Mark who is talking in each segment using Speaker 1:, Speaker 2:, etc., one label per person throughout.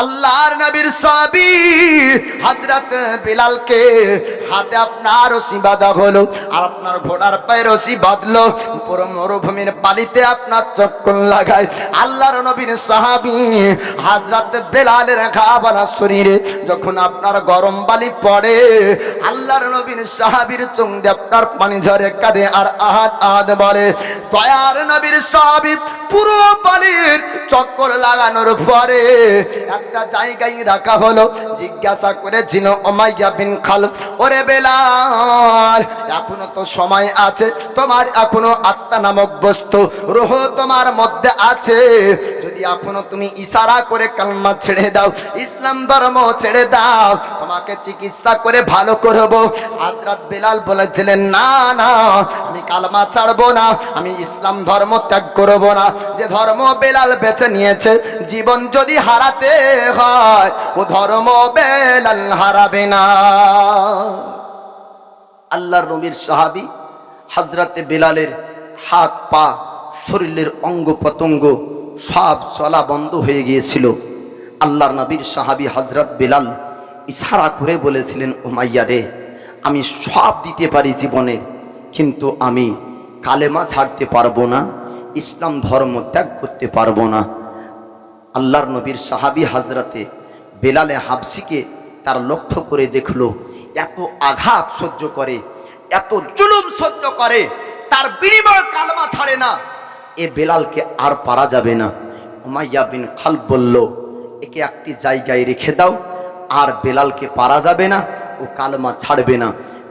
Speaker 1: আল্লাহর নবীর সাবি হযরত বিলালকে, হাতে আপনার রশি বাঁধা হলো, আর আপনার ঘোড়ার পায়ে রশি বাঁধলো, পুরো মরুভূমির পালিতে আপনার চক্কর লাগায়। আল্লাহর নবীর সাহাবি হযরত বেলালের খাবানা শরীরে যখন আপনার গরম বালি পড়ে, আল্লাহর নবীর সাহাবীর চোখ দিয়ে আপনার পানি ঝরে কাঁদে, আর আহাদ আহাদ বলে। দয়ার নবীর সাহাবি পুরো বালির চক্কর লাগানোর পরে একটা জায়গায় রাখা হলো। জিজ্ঞাসা করেছিল, ওমাইয়া বিন খাল ওরে বেলাল, এখনও তো সময় আছে, তোমার এখনও আত্মা নামক বস্তু রোহ তোমার মধ্যে আছে। যদি এখনও তুমি ইশারা করে কালমা ছেড়ে দাও, ইসলাম ধর্ম ছেড়ে দাও, তোমাকে চিকিৎসা করে ভালো করব। আদ্রাত বেলাল বলেছিলেন না না, আমি কালমা ছাড়বো না, আমি ইসলাম ধর্ম ত্যাগ করব না। যে ধর্ম বেলাল বেছে নিয়েছে, জীবন যদি হারাতে হয়, ও ধর্ম বেলাল হারাবে না। আল্লাহর নবীর সাহাবি হাজরাতে বেলালের হাত পা শরীরের অঙ্গ প্রত্যঙ্গ সব চলা বন্ধ হয়ে গিয়েছিল। আল্লাহর নবীর সাহাবি হজরত বেলাল ইশারা করে বলেছিলেন ওমাইয়া রে, আমি সব দিতে পারি জীবনে, কিন্তু আমি কালেমা ছাড়তে পারব না, ইসলাম ধর্ম ত্যাগ করতে পারব না। আল্লাহর নবীর সাহাবি হাজরাতে বেলালে হাবসিকে তার লক্ষ্য করে দেখল, এত আঘাত সহ্য করে, এত জুলুম সহ্য করে, তার বিনিময় কালমা ছাড়ে না। এ বেলালকে আর পারা যাবে না। উমাইয়া বিন খাল বলল, একে একটি জায়গায় রেখে দাও, আর বেলালকে পারা যাবে না ও কালমা ছাড়বে না।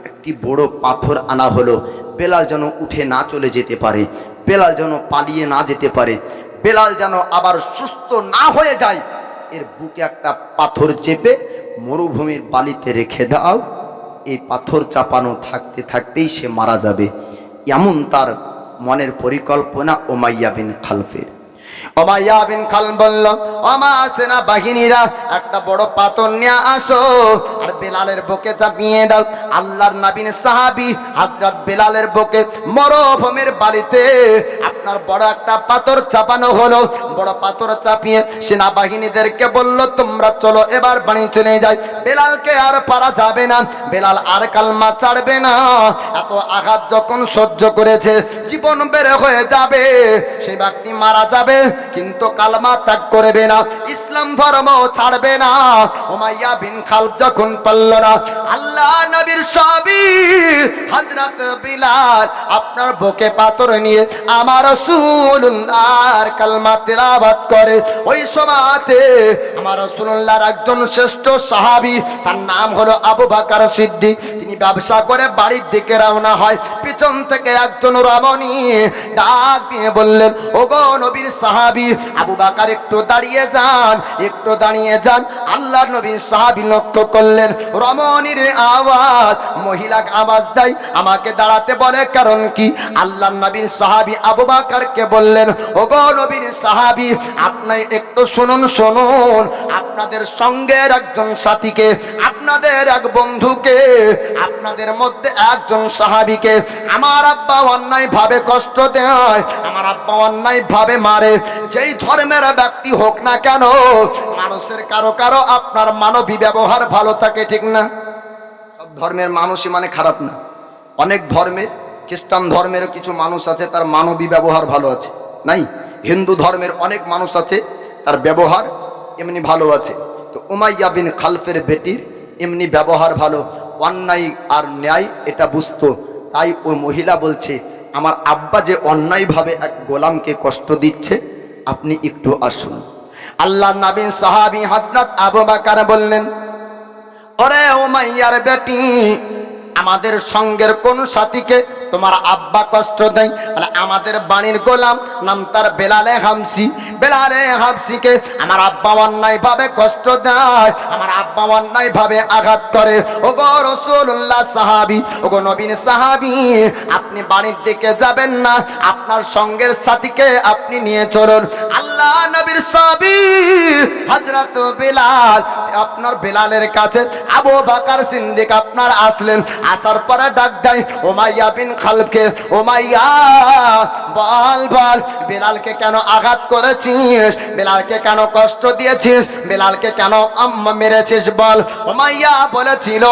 Speaker 1: একটি বড় পাথর আনা হলো, বেলাল যেন উঠে না চলে যেতে পারে, বেলাল যেন পালিয়ে না যেতে পারে, বেলাল যেন আবার সুস্থ না হয়ে যায়। এর বুকে একটা পাথর চেপে মরুভূমির বালিতে রেখে দাও। এই পাথর চাপানো থাকতে থাকতেই সে মারা যাবে। এমন তার মনের পরিকল্পনা ওমাইয়া বিন খালফের। বিন খাল বলল, ওমা সেনা বাহিনীরা, একটা বড় নিয়ে আসো আর বেলালের বুকে চাপিয়ে দাও। আল্লাহর নাবিন সাহাবি হাজরাত বেলালের বুকে মরুভূমির বাড়িতে আপনার বড় একটা পাথর চাপানো হলো। বড় পাথর চাপিয়ে সেনাবাহিনীদেরকে বলল, তোমরা চলো এবার বাড়ি চলে যাই। বেলালকে আর পারা যাবে না। বেলাল আর কালমা ছাড়বে না। এত আঘাত যখন সহ্য করেছে, জীবন বেড়ে হয়ে যাবে। সেই ব্যক্তি মারা যাবে। কিন্তু কালমা ত্যাগ করবে না। ইসলাম ধর্ম ছাড়বে না। ওমাইয়া বিন খালফ যখন পারল না, আল্লাহ নবীর সবই হযরত বিলাল আপনার বুকে পাথর নিয়ে আমার রাসূলুল্লাহর কালমা তেলাওয়াত করে। ওই সময়তে আমার রাসূলুল্লাহর একজন শ্রেষ্ঠ সাহাবী, তার নাম হলো আবু বকর সিদ্দিক। তিনি ব্যবসা করে বাড়ির দিকে রওনা হয়। পিছন থেকে একজন রমণী ডাক দিয়ে বললেন, ওগো নবীর সাহাবী, আবু বকর একটু দাঁড়িয়ে যান। একটু দাঁড়িয়ে যান। আল্লাহ নবীর সাহাবী লক্ষ্য করলেন, রমণীর আওয়াজ, মহিলা আওয়াজ দেয়। আমাকে দাঁড়াতে বলে, কারণ কি? আল্লাহর নবীর সাহাবী আবু বকরকে বললেন, ওগো নবীর সাহাবী, আপনি একটু শুনুন শুনুন। আপনাদের সঙ্গের একজন সাথীকে, আপনাদের এক বন্ধুকে, আপনাদের মধ্যে একজন সাহাবিকে আমার আব্বা অন্যায় ভাবে কষ্ট দেয়, আমার আব্বা অন্যায় ভাবে মারে। যেই ধর্মের ব্যক্তি হোক না কেন মানুষের কারও কারও আপনার মানবী ব্যবহার ভালো থাকে ঠিক না? সব ধর্মের মানুষই মানে খারাপ না। অনেক ধর্মের খ্রিস্টান ধর্মের কিছু মানুষ আছে, তার মানবী ব্যবহার ভালো আছে। নাই? হিন্দু ধর্মের অনেক মানুষ আছে, তার ব্যবহার এমনি ভালো আছে। তো উমাইয়া বিন খালফের বেটির এমনি ব্যবহার ভালো। অন্যায় আর ন্যায় এটা বুঝতো। তাই ওই মহিলা বলছে, আমার আব্বা যে অন্যায়ভাবে এক গোলামকে কষ্ট দিচ্ছে, আপনি একটু আসুন। আল্লাহ নবীন সাহাবি হজরত আবু বাকার বললেন, ওরে ও মাইয়ার বেটি, আমাদের সঙ্গের কোন সাথীকে তোমার আব্বা কষ্ট দেয়। মানে আমাদের বাণীর গোলাম নাম তার বেলালে হামসি। বেলালে হামসিকে আমার আব্বা অন্যায় ভাবে কষ্ট দেয়। আমার আব্বা অন্যায় ভাবে আঘাত করে। ও গো রসুল্লাহ সাহাবি ও গো নবীন সাহাবি, আপনি বাড়ির দিকে যাবেন না। আপনার সঙ্গের সাথীকে আপনি নিয়ে চলুন। আল্লাহ নবীর সাহাবি, হযরত বেলাল, আপনার বেলালের কাছে আবু বাকার সিদ্দিক আপনার আসলেন। আসার পরে ডাক দেয় ওমাইয়া বিন খালফকে মাইয়া, বল বল, বেলালকে কেন আঘাত করেছিস? বেলালকে কেন কষ্ট দিয়েছিস? বেলালকে কেন আম্মা মেরেছিস বল? ও মাইয়া বলেছিল,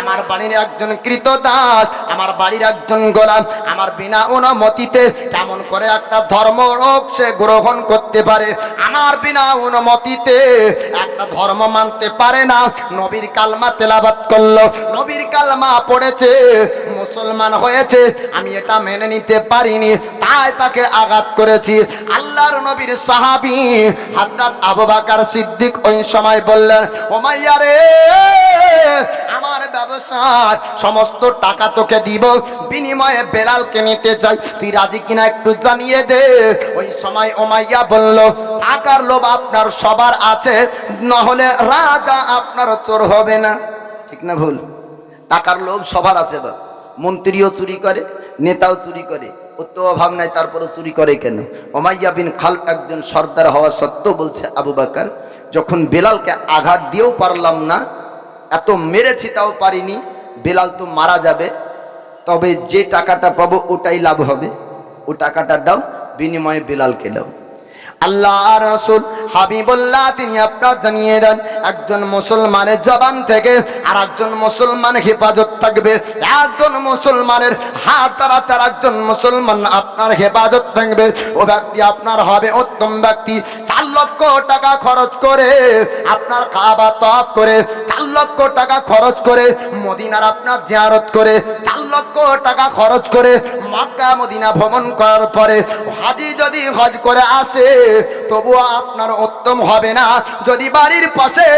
Speaker 1: আমার বাড়ির একজন কৃত দাস, আমার বাড়ির একজন গোলাম, আমার বিনা অনুমতিতে কেমন করে একটা ধর্ম রোগ সে গ্রহণ করতে পারে? আমার বিনা অনুমতিতে একটা ধর্ম মানতে পারে না। নবীর কালমা তেলাবাত করল। নবীর কালমা পড়েছে মুসলমান হয়েছে, আমি এটা মেনে নিতে পারিনি, তাই তাকে আঘাত করেছি। আল্লাহর নবীর সাহাবী হযরত আবু বকর সিদ্দিক ওই সময় বললেন ওমাইয়া রে, আমার ব্যবসার সমস্ত টাকা তোকে দিব, বিনিময়ে বেলালকে নিতে চাই তুই রাজি কিনা একটু জানিয়ে দে। ওই সময় ওমাইয়া বলল, টাকার লোভ আপনার সবার আছে, নহলে রাজা আপনার চোর হবে না। ঠিক না ভুল? টাকার লোভ সবার আছে বা মন্ত্রীও চুরি করে, নেতাও চুরি করে। ও তো অভাব নাই তারপরে চুরি করে কেন? ওমাইয়া বিন খাল একজন সর্দার হওয়া সত্ত্বেও বলছে, আবু বাকার, যখন বেলালকে আঘাত দিয়েও পারলাম না, এত মেরেছি তাও পারিনি, বেলাল তো মারা যাবে, তবে যে টাকাটা পাবো ওটাই লাভ হবে। ও টাকাটা দাও, বিনিময়ে বেলালকে দাও। আল্লাহ রসুল হাবিবুল্লাহ, তিনি আপনার জানিয়ে দেন, একজন মুসলমানের জবান থেকে আর একজন মুসলমান হেফাজত থাকবে। একজন মুসলমানের হাত দ্বারা তার একজন মুসলমান আপনার হেফাজত থাকবে। ও ব্যক্তি আপনার হবে উত্তম ব্যক্তি। চার লক্ষ টাকা খরচ করে আপনার খাবার তফ করে, চার লক্ষ টাকা খরচ করে মদিনার আপনার জিয়ারত করে লক্ষ টাকা খরচ করে মক্কা, মদিনা ভ্রমণ করার পরে হাজি যদি হজ করে আসে, তবুও আপনার উত্তম হবে না। যদি বাড়ির পাশে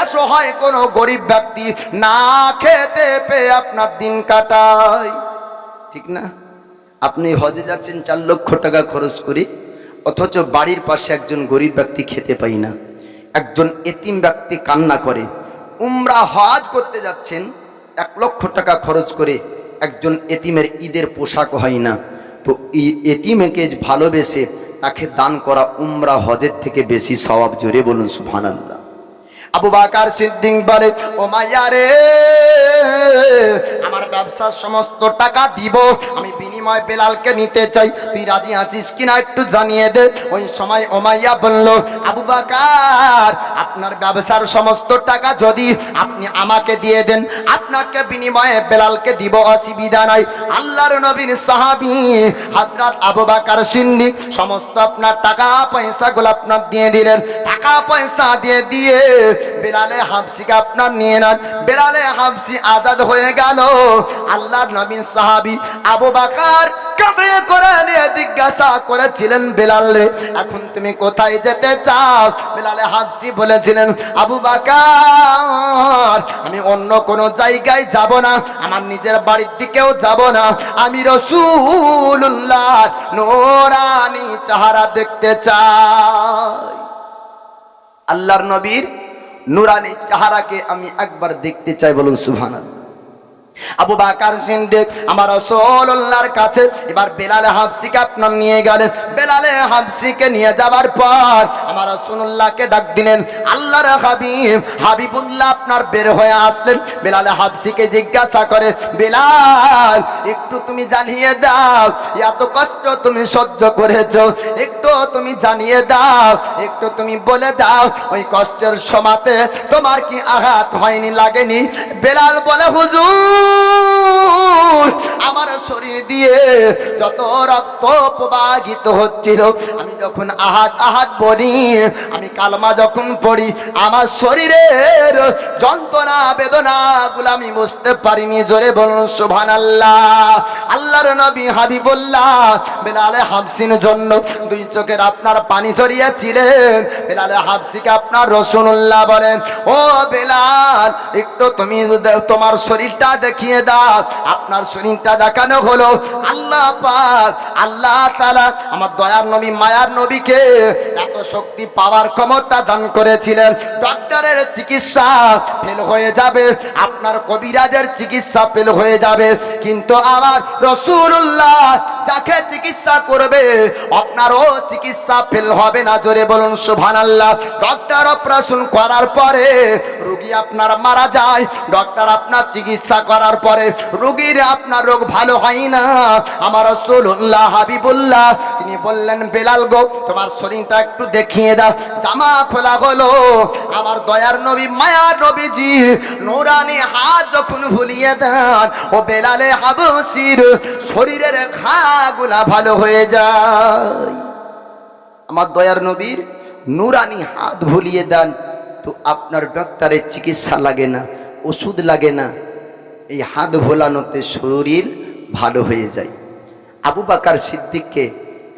Speaker 1: অসহায় কোনো গরিব ব্যক্তি না খেতে পেয়ে আপনার দিন কাটায়, ঠিক না? আপনি হজে যাচ্ছেন, চার লক্ষ টাকা খরচ করে, অথচ বাড়ির পাশে একজন গরিব ব্যক্তি খেতে পাই না। একজন এতিম ব্যক্তি কান্না করে। উমরা হজ করতে যাচ্ছেন, এক লক্ষ টাকা খরচ করে একজন এতিমের ঈদের পোশাক হয় না। তো এতিমেকে ভালোবেসে তাকে দান করা উমরা হজের থেকে বেশি স্বভাব জোরে বলুন সুবহানাল্লাহ। আবু বাকার সিদ্দিক বলে, ও মাইয়া রে, আমার ব্যবসার সমস্ত টাকা দিব। আমি বিনিময় বেলালকে নিতে চাই। তুই রাজি আছিস কিনা একটু জানিয়ে দে। ওই সময় ওমাইয়া বলল, আবু বাকার, আপনার ব্যবসার সমস্ত টাকা যদি আপনি আমাকে দিয়ে দেন, আপনাকে বিনিময়ে বেলালকে দিব অসুবিধা নাই। আল্লাহর নবীর সাহাবী হযরত আবু বাকার সিদ্দিক সমস্ত আপনার টাকা পয়সাগুলো আপনার দিয়ে দিলেন। টাকা পয়সা দিয়ে দিয়ে বেলালে হাফসিকে আপনার নিয়ে নেন। বেলালে হাফসি আজাদ হয়ে গেল। আল্লাহ নবীন সাহাবী আবু বাকার জিজ্ঞাসা করেছিলেন, বেলাল রে, এখন তুমি কোথায় যেতে চাও? বেলালে হাফসি বলেছিলেন, আবু বাকার, আমি অন্য কোনো জায়গায় যাব না, আমার নিজের বাড়ির দিকেও যাব না। আমি রসুল্লাহ নোরানি চাহারা দেখতে চাই। আল্লাহর নবীর নুরানি চাহারাকে আমি একবার দেখতে চাই বলুন সুবহানাল্লাহ। আবু বাকার সিদ্দিক আমার রাসূলুল্লাহর কাছে এবার বেলালে হাফসিকে আপনার নিয়ে গেলেন। বেলালে হাফসিকে নিয়ে যাওয়ার পর আমার রাসূলুল্লাহকে ডাক দিলেন, আল্লাহর হাবিব, হাবিবুল্লাহ আপনার বের হয়ে আসলেন। বেলালে হাফসিকে জিজ্ঞাসা করে, বেলাল, একটু তুমি জানিয়ে দাও, এত কষ্ট তুমি সহ্য করেছ। একটু তুমি জানিয়ে দাও, একটু তুমি বলে দাও, ওই কষ্টের সমাতে তোমার কি আঘাত হয়নি লাগেনি? বেলাল বলে, হুজুর আমার শরীর দিয়ে যত রক্ত প্রবাহিত হচ্ছিল, আমি যখন আহাত আহাত বলি, আমি কালমা যখন পড়ি, আমার শরীরের যন্ত্রণা বেদনা গুলো আমি বুঝতে পারিনি। জোরে বলুন সুভান আল্লাহ আল্লাহর নবী বেলালে জন্য দুই চোখের আপনার পানি ঝরিয়েছিলেন। বেলালে হাফসিকে আপনার রসুল্লাহ বলেন, ও বেলাল, একটু তুমি তোমার শরীরটা দেখিয়ে দাও। আপনার শরীরটা দেখানো হলো। আল্লাহ পাক, আল্লাহ তাআলা আমার দয়ার নবী, মায়ার নবীকে এত শক্তি পাওয়ার ক্ষমতা দান করেছিলেন। ডক্টর ডাক্তারের চিকিৎসা ফেল হয়ে যাবে, আপনার কবিরাজের চিকিৎসা ফেল হয়ে যাবে। কিন্তু আমার রসুল্লাহ যাকে চিকিৎসা করবে, আপনারও চিকিৎসা ফেল হবে না। জোরে বলুন সুভান আল্লাহ ডক্টর অপারেশন করার পরে রুগী আপনার মারা যায় ডক্টর আপনার চিকিৎসা করার পরে রুগীর আপনার রোগ ভালো হয় না। আমার রসুল্লাহ হাবিবুল্লাহ, তিনি বললেন, বেলাল গো, তোমার শরীরটা একটু দেখিয়ে দাও। জামা খোলা হলো। আমার দয়ার নবী মায়ার নবীজি, নোরানি হাত যখন ভুলিয়ে দেন, ও বেলালে হাবসির শরীরের ঘাগুলা ভালো হয়ে যায়। আমার দয়ার নবীর নুরানি হাত ভুলিয়ে দেন, তো আপনার ডাক্তারের চিকিৎসা লাগে না, ওষুধ লাগে না। এই হাত ভোলানোতে শরীর ভালো হয়ে যায়। আবু বাকার সিদ্দিককে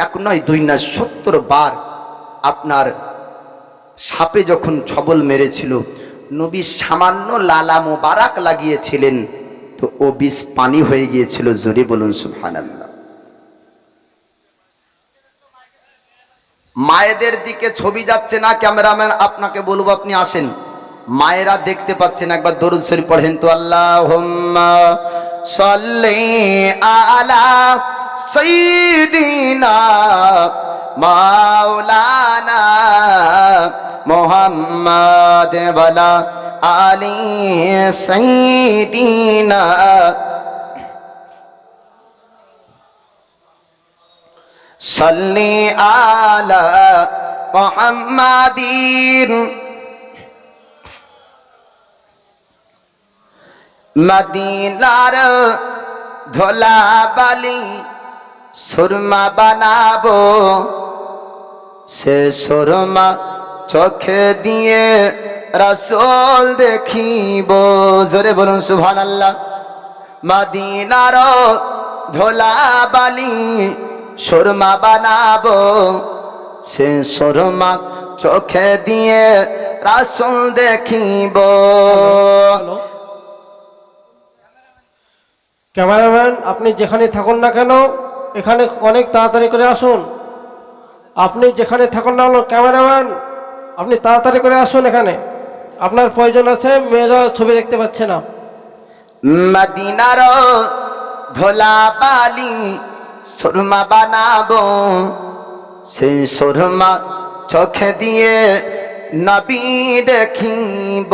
Speaker 1: এক নয়, দুই না সত্তর বার আপনার সাপে যখন ছবল মেরেছিল, নবী সামান্য লালা মোবারাক লাগিয়েছিলেন, তো ও বিষ পানি হয়ে গিয়েছিল, জোরে বলুন সুবহানাল্লাহ। মায়েদের দিকে ছবি যাচ্ছে না, ক্যামেরাম্যান আপনাকে বলব, আপনি আসেন। মায়েরা দেখতে পাচ্ছেন একবার দরুদ শরীফ পড়েন তো আল্লাহ সাল্লি আলা সাইয়্যিদিনা মাওলানা মোহাম্মদ ওয়ালা আলি সাইয়্যিদিনা صلي على محمد মদিনার ধোলা বালি সুরমা বানাবো। সে সুরমা চোখে দিয়ে রসোল দেখিব। জোরে বলুন সুভান আল্লাহ মদিনার ধোলা বালি সুরমা বানাবো। সে সুরমা চোখে দিয়ে রাসুল দেখিব।
Speaker 2: ক্যামেরাম্যান, আপনি যেখানে থাকুন না কেন, এখানে অনেক তাড়াতাড়ি করে আসুন। আপনি যেখানে থাকুন না ক্যামেরাম্যান, আপনি তাড়াতাড়ি করে আসুন এখানে। আপনার প্রয়োজন আছে, মেয়েরা ছবি দেখতে পাচ্ছে না।
Speaker 1: মদিনার ধোলা বালি সুরমা বানাবো, সে সুরমা চোখে দিয়ে নবী দেখিব।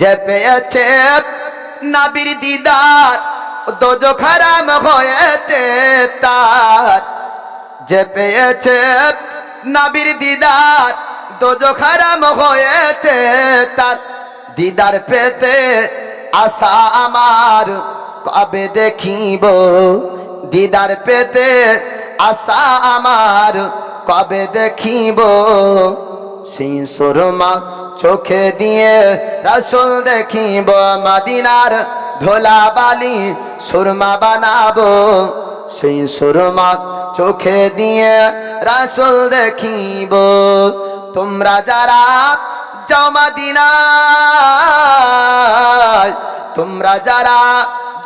Speaker 1: যে পেয়েছে নবীর দিদার, দোজো খারাম হয়েছে তার। যে পেয়েছে নবীর দিদার, দোজো খারাম হয়েছে তার। দিদার পেতে আশা আমার, কবে দেখিব? দিদার পেতে আশা আমার, কবে দেখিব? সেই সুরমা চোখে দিয়ে রাসুল দেখিব মাদিনার ধোলা বালি সুরমা বানাবো। সেই সুরমা চোখে দিয়ে রাসুল দেখিব, তোমরা যারা জমা দিনায় তোমরা যারা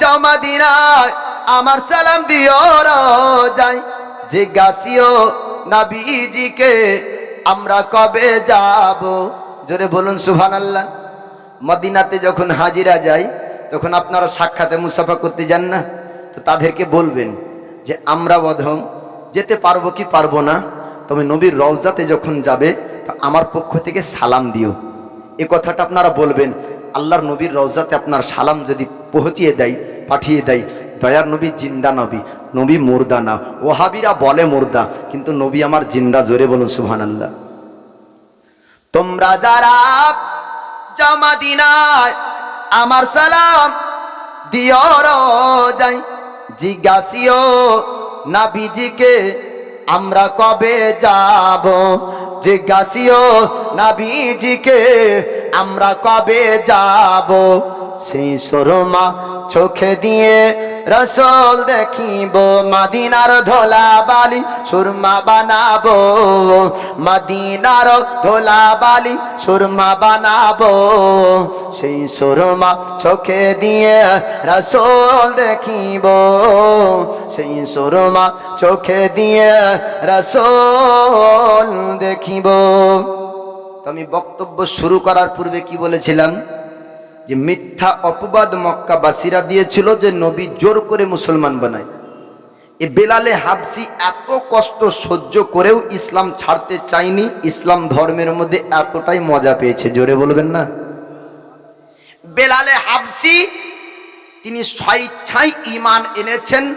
Speaker 1: জমা দিনায় আমার সালাম দিও যাই জিজ্ঞাসিও নাবিজিকে, আমরা কবে যাব? জোরে বলুন সুভান আল্লাহ মদিনাতে যখন হাজিরা যায়, তখন আপনারা সাক্ষাতে মুসাফা করতে যান না? তো তাদেরকে বলবেন যে, আমরা বধম যেতে পারব কি পারব না? তবে নবীর রওজাতে যখন যাবে, তা আমার পক্ষ থেকে সালাম দিও। এ কথাটা আপনারা বলবেন, আল্লাহর নবীর রওজাতে আপনার সালাম যদি পৌঁছিয়ে দেয়, পাঠিয়ে দেয়, দয়ার নবী জিন্দা নবী নবী মুর্দা না। ওহাবিরা বলে মুর্দা, কিন্তু নবী আমার জিন্দা, জোরে বলুন সুহান আল্লাহ তোমরা যারা জমা দিনায় আমার সালাম দিও যাই জিজ্ঞাসিও নাবিজিকে আমরা কবে যাব? জিজ্ঞাসিও নাবিজিকে, আমরা কবে যাব? সেই সরমা চোখে দিয়ে রসল দেখিব, মাদিনার ধোলা বালি সুরমা বানাবো। মাদিনার ধোলা বালি সুরমা বানাবো। সেই সুরমা চোখে দিয়ে রসল দেখিব, সেই সুরমা চোখে দিয়ে রসল দেখিব। তো আমি বক্তব্য শুরু করার পূর্বে কি বলেছিলাম? যে মিথ্যা অপবাদ মক্কাবাসীরা দিয়েছিল যে নবী জোর করে মুসলমান বানায়। এ বেলালে হাবসি এত কষ্ট সহ্য করেও ইসলাম ছাড়তে চায়নি। ইসলাম ধর্মের মধ্যে এতটাই মজা পেয়েছে, জোরে বলবেন না? বেলালে হাবসি তিনি স্বেচ্ছায় ইমান এনেছেন।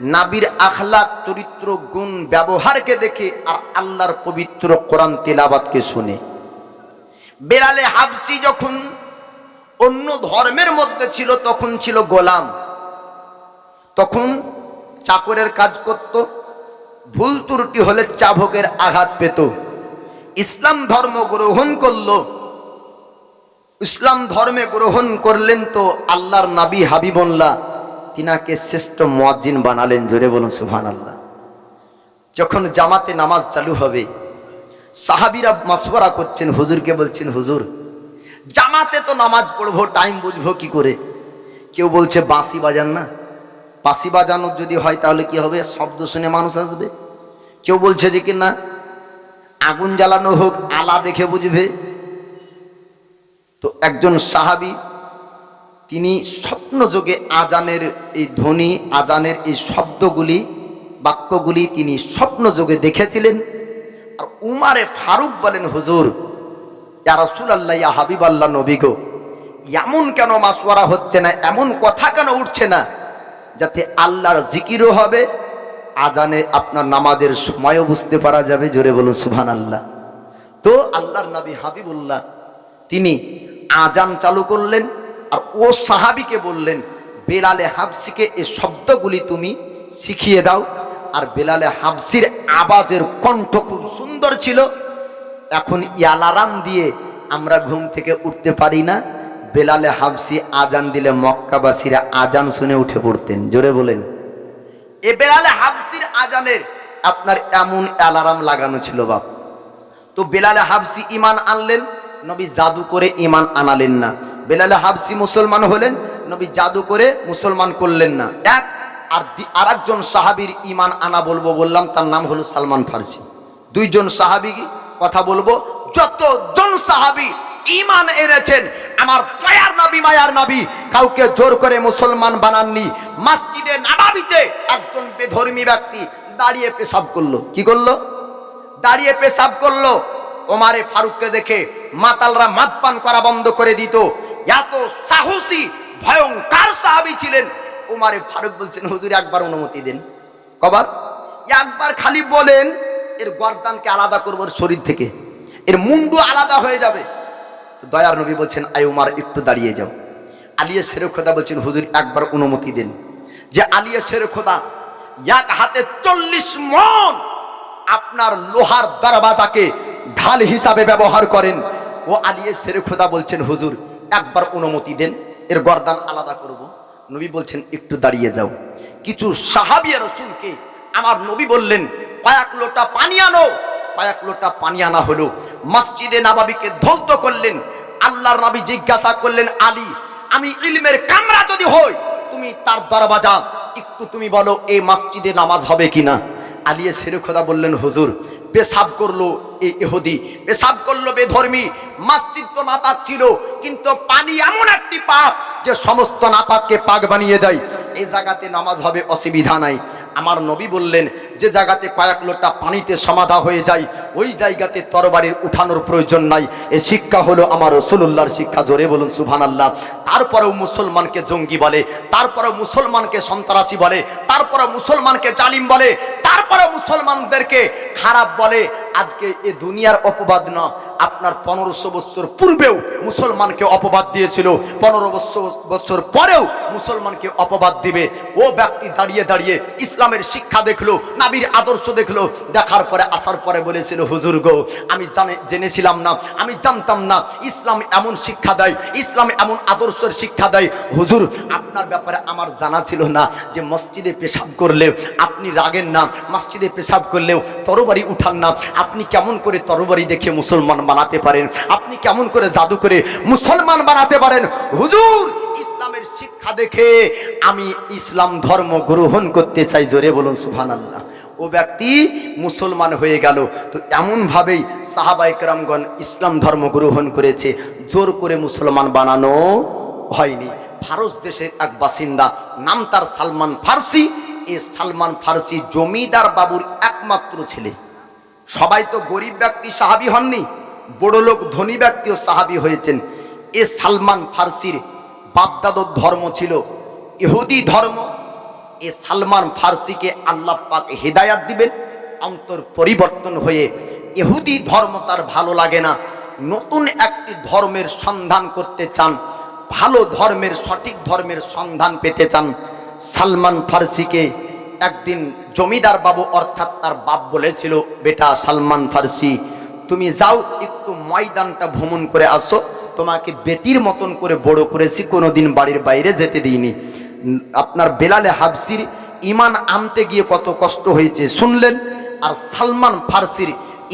Speaker 1: নাবির আখলাক, চরিত্র, গুণ, ব্যবহারকে দেখে আর আল্লাহর পবিত্র কোরআন তেলাবাদকে শুনে। বেলালে হাবসি যখন অন্য ধর্মের মধ্যে ছিল, তখন ছিল গোলাম। তখন চাকরের কাজ করত, ভুল ত্রুটি হলে চাবকের আঘাত পেত। ইসলাম ধর্ম গ্রহণ করল। ইসলাম ধর্মে গ্রহণ করলেন তো আল্লাহর নাবি হাবিবুল্লাহ। তিনাকে শ্রেষ্ঠ মুয়াজ্জিন বানালেন, জোরে বলুন সুবহান আল্লাহ যখন জামাতে নামাজ চালু হবে, সাহাবিরা মাসওয়ারা করছেন, হুজুরকে বলছেন, হুজুর, জামাতে তো নামাজ পড়ব, টাইম বুঝব কি করে? কেউ বলছে, বাঁশি বাজান না। বাঁশি বাজানো যদি হয় তাহলে কি হবে? শব্দ শুনে মানুষ আসবে। কেউ বলছে যে কি না, আগুন জ্বালানো হোক, আলা দেখে বুঝবে। তো একজন সাহাবি তিনি স্বপ্ন যোগে আজানের এই ধ্বনি, আজানের এই শব্দগুলি, বাক্যগুলি তিনি স্বপ্ন যোগে দেখেছিলেন। আর উমারে ফারুক বলেন, হুজুর, ইয়া রাসূলুল্লাহ, ইয়া হাবিব আল্লাহ নবী এমন কেন মাসওয়ারা হচ্ছে না? এমন কথা কেন উঠছে না? যাতে আল্লাহর জিকিরও হবে, আজানে আপনার নামাজের সময়ও বুঝতে পারা যাবে। জোরে বলুন সুবহান আল্লাহ তো আল্লাহর নবী হাবিবুল্লাহ, তিনি আজান চালু করলেন। আর ও সাহাবিকে বললেন, বেলালে হাবসিকে এই শব্দগুলি তুমি শিখিয়ে দাও। আর বেলালে হাবসির আওয়াজের কণ্ঠ খুব সুন্দর ছিল। এখন ইয়ালারাম দিয়ে আমরা ঘুম থেকে উঠতে পারি না। বেলালে হাবসি আজান দিলে মক্কাবাসীরা আজান শুনে উঠে পড়তেন। জোরে বলেন। এ বেলালে হাবসির আজানের আপনার এমন অ্যালারাম লাগানো ছিল বাপ। তো বেলালে হাবসি ইমান আনলেন, নবী জাদু করে ইমান আনালেন না। বেলালে হাবসি মুসলমান হলেন, নবী জাদু করে মুসলমান করলেন না। এক, আর আর একজন সাহাবির ইমান আনা বলব বললাম, তার নাম হলো সালমান ফার্সি। দুইজন সাহাবি কথা বলব, যতজন সাহাবি ইমান এনেছেন, আমার মায়ার নবী মায়ার নবী, কাউকে জোর করে মুসলমান বানাননি, মসজিদে নাবাবিতে একজন বেধর্মী ব্যক্তি দাঁড়িয়ে পেশাব করল। কি করল? দাঁড়িয়ে পেশাব করল। ওমারে ফারুককে দেখে মাতালরা মাত পান করা বন্ধ করে দিত। এত সাহসী, ভয়ঙ্কর সাহাবি ছিলেন। ওমারে ফারুক বলছেন, হুজুর, একবার অনুমতি দেন। কবার? একবার খালি বলেন, এর গর্দানকে আলাদা করব শরীর থেকে। এর মুন্ডু আলাদা হয়ে যাবে। দয়ার নবী বলছেন আই উমার, একটু দাঁড়িয়ে যাও। আলিয়া শেরে খোদা বলছেন, হুজুর, একবার অনুমতি দেন। যে আলিয়া শেরে খোদা, এক হাতে চল্লিশ মন আপনার লোহার দরবাজাকে ঢাল হিসাবে ব্যবহার করেন। ও আলিয়ে শেরে খোদা বলছেন, হুজুর একবার অনুমতি দেন, এর গর্দান আলাদা করব। নবী বলছেন, একটু দাঁড়িয়ে যাও। কিছু সাহাবিয়া রসুলকে আমার নবী বললেন, কয়েক লোটা পানি আনো। কয়েক লোটা পানি আনা হলো। মসজিদে নাবাবিকে ধৌত করলেন। আল্লাহর নবী জিজ্ঞাসা করলেন, আলী, আমি ইলমের কামরা যদি হই, তুমি তার দরবাজা একটু তুমি বলো, এই মসজিদে নামাজ হবে কিনা? আলিয়ে সেরে খোদা বললেন, হুজুর পেশাব করল এই এহুদি পেশাব করল বেধর্মী। মাসজিদ তো নাপাক ছিল, কিন্তু পানি এমন একটি পাপ যে সমস্ত নাপাককে পাক বানিয়ে দেয়। এই জায়গাতে নামাজ হবে অসুবিধা নাই। আমার নবী বললেন, যে জায়গাতে কয়েক লোটা পানিতে সমাধা হয়ে যায়, ওই জায়গাতে তরবারির উঠানোর প্রয়োজন নাই। এ শিক্ষা হলো আমার রসুল্লাহর শিক্ষা, জোরে বলুন সুভান আল্লাহ তারপরেও মুসলমানকে জঙ্গি বলে, তারপরেও মুসলমানকে সন্ত্রাসী বলে তারপরে মুসলমানকে জালিম বলে তারপরে মুসলমানদেরকে খারাপ বলে। আজকে এ দুনিয়ার অপবাদ না আপনার পনেরোশো বছর পূর্বেও মুসলমানকে অপবাদ দিয়েছিল। পনেরো বছর পরেও মুসলমানকে অপবাদ দিবে। ও ব্যক্তি দাঁড়িয়ে দাঁড়িয়ে ইসলামের শিক্ষা দেখল, নাবির আদর্শ দেখল, দেখার পরে, আসার পরে বলেছিল, হুজুর গো, আমি জানে, জেনেছিলাম না, আমি জানতাম না, ইসলাম এমন শিক্ষা দেয়, ইসলাম এমন আদর্শের শিক্ষা দেয়। হুজুর, আপনার ব্যাপারে আমার জানা ছিল না যে মসজিদে পেশাব করলেও আপনি রাগেন না, মসজিদে পেশাব করলেও তরবারি উঠান না। আপনি কেমন করে তরবারি দেখে মুসলমান বানাতে পারেন। আপনি কেমন করে জাদু করে মুসলমান বানাতে পারেন? হুজুর, ইসলামের শিক্ষা দেখে আমি ইসলাম ধর্ম গ্রহণ করতে চাই, জোরে বলুন সুহান আল্লাহ ও ব্যক্তি মুসলমান হয়ে গেল। তো এমনভাবেই সাহাবাইকরামগণ ইসলাম ধর্ম গ্রহণ করেছে। জোর করে মুসলমান বানানো হয়নি। ফারস দেশের এক বাসিন্দা, নাম তার সালমান ফার্সি। এ সালমান ফার্সি জমিদার বাবুর একমাত্র ছেলে। সবাই তো গরিব ব্যক্তি, সাহাবি হননি। বড় লোক ধনী ও সাহাবি হয়েছেন। এ সালমান ফার্সির বাপদাদর ধর্ম ছিল ইহুদি ধর্ম। এ সালমান ফার্সিকে আল্লাহ পাক হেদায়াত দিবেন, অন্তর পরিবর্তন হয়ে। ইহুদি ধর্ম তার ভালো লাগে না। নতুন একটি ধর্মের সন্ধান করতে চান, ভালো ধর্মের, সঠিক ধর্মের সন্ধান পেতে চান। সালমান ফার্সিকে একদিন জমিদার বাবু অর্থাৎ তার বাপ বলেছিল, বেটা সালমান ফার্সি তুমি যাও, একটু ময়দানটা ভ্রমণ করে আসো। তোমাকে বেটির মতন করে বড় করেছি, কোনোদিন বাড়ির বাইরে যেতে দিইনি। আপনার বেলালে হাবসির ইমান আনতে গিয়ে কত কষ্ট হয়েছে, শুনলেন? আর সালমান ফার্সির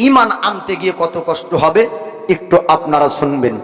Speaker 1: ইমান আনতে গিয়ে কত কষ্ট হবে, একটু আপনারা শুনবেন।